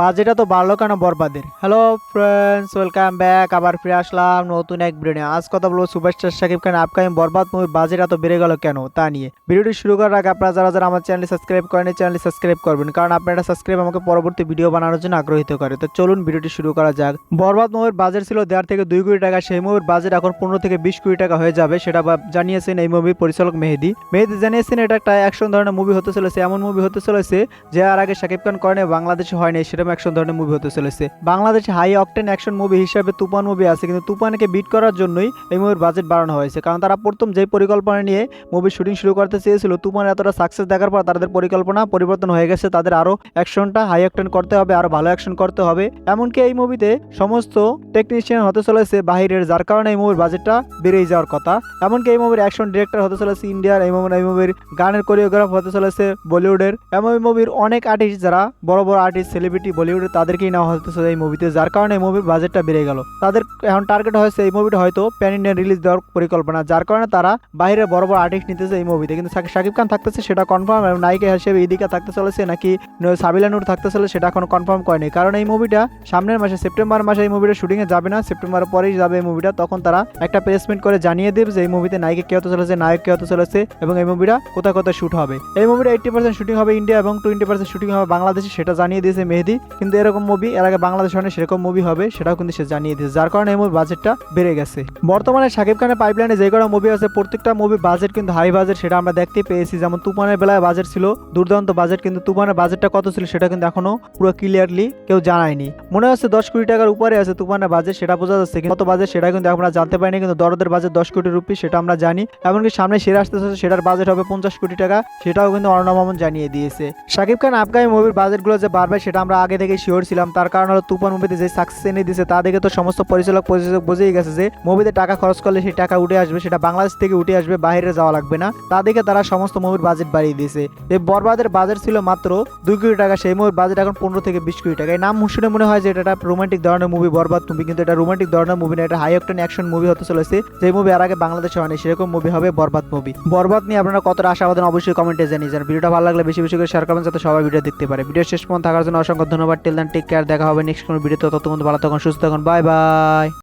বাজেটা তো বাড়লো কেন বরবাদের? হ্যালো ফ্রেন্ডস ওয়েলকাম ব্যাক আবার ফিরে আসলাম নতুন এক ভিডিও আজ কথা বলব সুপারস্টার শাকিব খান আপকামিং বরবাদ মুভির বাজেট এত বেড়ে গেল কেন তা নিয়ে। ভিডিওটি শুরু করার আগে আপনারা যারা যারা আমার চ্যানেল সাবস্ক্রাইব করেন চ্যানেল সাবস্ক্রাইব করবেন। কারণ আপনারা সাবস্ক্রাইব আমাকে পরবর্তী ভিডিও বানানোর জন্য আগ্রহিত করে তো চলুন ভিডিওটি শুরু করা যাক। বরবাদ মুভির বাজেট ছিল দেড় থেকে দুই কোটি টাকা। সেই মুভির বাজেট এখন পনেরো থেকে বিশ কোটি টাকা হয়ে যাবে, সেটা জানিয়েছেন এই মুভির পরিচালক মেহেদি। মেহেদি জানিয়েছেন, এটা একটা অ্যাকশন ধরনের মুভি হতে চলেছে। এমন মুভি হতে চলেছে যে আর আগে শাকিব খান করেন, বাংলাদেশে হয়নি। সেরকম অ্যাকশন ধরনের মুভি হতে চলেছে। বাংলাদেশে হাই অকটেন অ্যাকশন মুভি হিসাবে তুফান মুভি আছে, কিন্তু তুফানকে বিট করার জন্যই এই মুভির বাজেট বাড়ানো হয়েছে। কারণ তারা প্রথম যে পরিকল্পনা নিয়ে মুভির শুটিং শুরু করতে চেয়েছিল, তুফান এতটা সাকসেস দেখার পর তাদের পরিকল্পনা পরিবর্তন হয়ে গেছে। তাদের আরও অ্যাকশনটা হাই অকটেন করতে হবে আরও ভালো অ্যাকশন করতে হবে। এমনকি এই মুভিতে সমস্ত টেকনিশিয়ান হতে চলেছে বাহিরের, যার কারণে এই মুভির বাজেটটা বেড়েই যাওয়ার কথা। এমনকি এই মুভির অ্যাকশন ডিরেক্টর হতে চলেছে ইন্ডিয়ার, এই মুভির এই মুভির গানের কোরিওগ্রাফ হতে চলেছে বলিউডের। এমন মুভির অনেক আর্টিস্ট যারা বড় বড় আর্টিস্ট সেলিব্রিটি বলিউডের তাদেরকেই নেওয়া হতে চলেছে এই মুভিতে যার কারণে এই মুভির বাজেটটা বেড়ে গেল। তাদের এখন টার্গেট হয়েছে এই মুভিটা হয়তো প্যান ইন্ডিয়ান রিলিজ দেওয়ার পরিকল্পনা, যার কারণে তারা বাইরে বড় বড় আর্টিস্ট নিতেছে এই মুভিতে কিন্তু শাকিব- খান থাকতেছে, সেটা কনফার্ম এবং নায়িকা হিসেবে ইদিকা থাকতে চলেছে, নাকি সাবিলা নূর থাকতে চলে সেটা এখন কনফার্ম করেনি। কারণ এই মুভিটা সামনের মাসে সেপ্টেম্বর মাসে এই মুভিটা শুটিংয়ে যাবে না। সেপ্টেম্বর পরেই যাবে এই মুভিটা তখন তারা একটা প্লেসমেন্ট করে জানিয়ে দেবে যে এই মুভিতে নায়িকা কে হতে চলেছে, নায়ক কে হতে চলেছে, এবং এই মুভিটা কোথায় কোথায় শুট হবে। এই মুভিটা এইটটি পার্সেন্ট শুটিং হবে ইন্ডিয়া এবং টোয়েন্টি পার্সেন্ট শুটিং হবে বাংলাদেশে, সেটা জানিয়ে দিয়েছে মেহেদি। কিন্তু এরকম মুভি এর আগে বাংলাদেশ হয়নি, সেরকম মুভি হবে, সেটাও কিন্তু সে জানিয়ে দিয়েছে। যার কারণে এই মুভির বাজেটটা বেড়ে গেছে। বর্তমানে শাকিব খানের পাইপলাইনে যে কটা মুভি আছে, প্রত্যেকটা মুভি বাজেট কিন্তু হাই বাজেট সেটা আমরা দেখতে পেয়েছি। যেমন তুফানের বেলায় বাজেট ছিল, দুর্দান্ত বাজেট কিন্তু তুফানের বাজেটটা কত ছিল, সেটা কিন্তু এখনও পুরো ক্লিয়ারলি কেউ জানায়নি। মনে হচ্ছে দশ কোটি টাকার উপরে আছে তুফানের বাজেট সেটা বোঝা যাচ্ছে কত বাজেট সেটা কিন্তু আমরা জানতে পারিনি, কিন্তু দরদের বাজেট দশ কোটি রুপি সেটা আমরা জানি। এমনকি সামনে সেরা আসতেছে, সেটার বাজেট হবে পঞ্চাশ কোটি টাকা, সেটাও কিন্তু অর্ণব জানিয়ে দিয়েছে। শাকিব খান আপকামী মুভির বাজেটগুলো যে বাড়বে, সেটা আমরা আগে থেকে শিওর ছিলাম। তার কারণ হলো তুফান মুভিতে যে সাকসেস এনে দিয়েছে তা দেখে তো সমস্ত পরিচালক, প্রযোজক বুঝেই গেছে যে মুভিতে টাকা খরচ করলে সেই টাকা উঠে আসবে, সেটা বাংলাদেশ থেকে উঠে আসবে, বাইরে যাওয়া লাগবে না। তা দেখে তারা সমস্ত মুভির বাজেট বাড়িয়ে দিয়েছে। এই বরবাদের বাজেট ছিল মাত্র দুই কোটি টাকা, সেই মুভির বাজেট এখন পনেরো থেকে বিশ কোটি টাকা। এই নাম শুনে মনে হয় যে এটা একটা রোমান্টিক ধরনের মুভি বরবাদ মুভি কিন্তু এটা রোমান্টিক ধরনের মুভি না, এটা হাই অক্টেন অ্যাকশন মুভি হতে চলেছে। যে মুভি আর আগে বাংলাদেশে হয়নি, সেরকম মুভি হবে বরবাদ মুভি বরবাদ নিয়ে আপনারা কতটা আশাবাদন অবশ্যই কমেন্টে জানিয়ে যান। ভিডিওটা ভালো লাগলে বেশি বেশি করে শেয়ার করবেন, যাতে সবাই ভিডিও দেখতে পারে। ভিডিও শেষ পর্যন্ত থাকার জন্য অসংখ্য ধন্যবাদ। টেল দেন টেক কেয়ার দেখা হবে নেক্সট কোনো ভিডিওতে ততক্ষণ ভালো থাকুন, সুস্থ থাকুন। Bye bye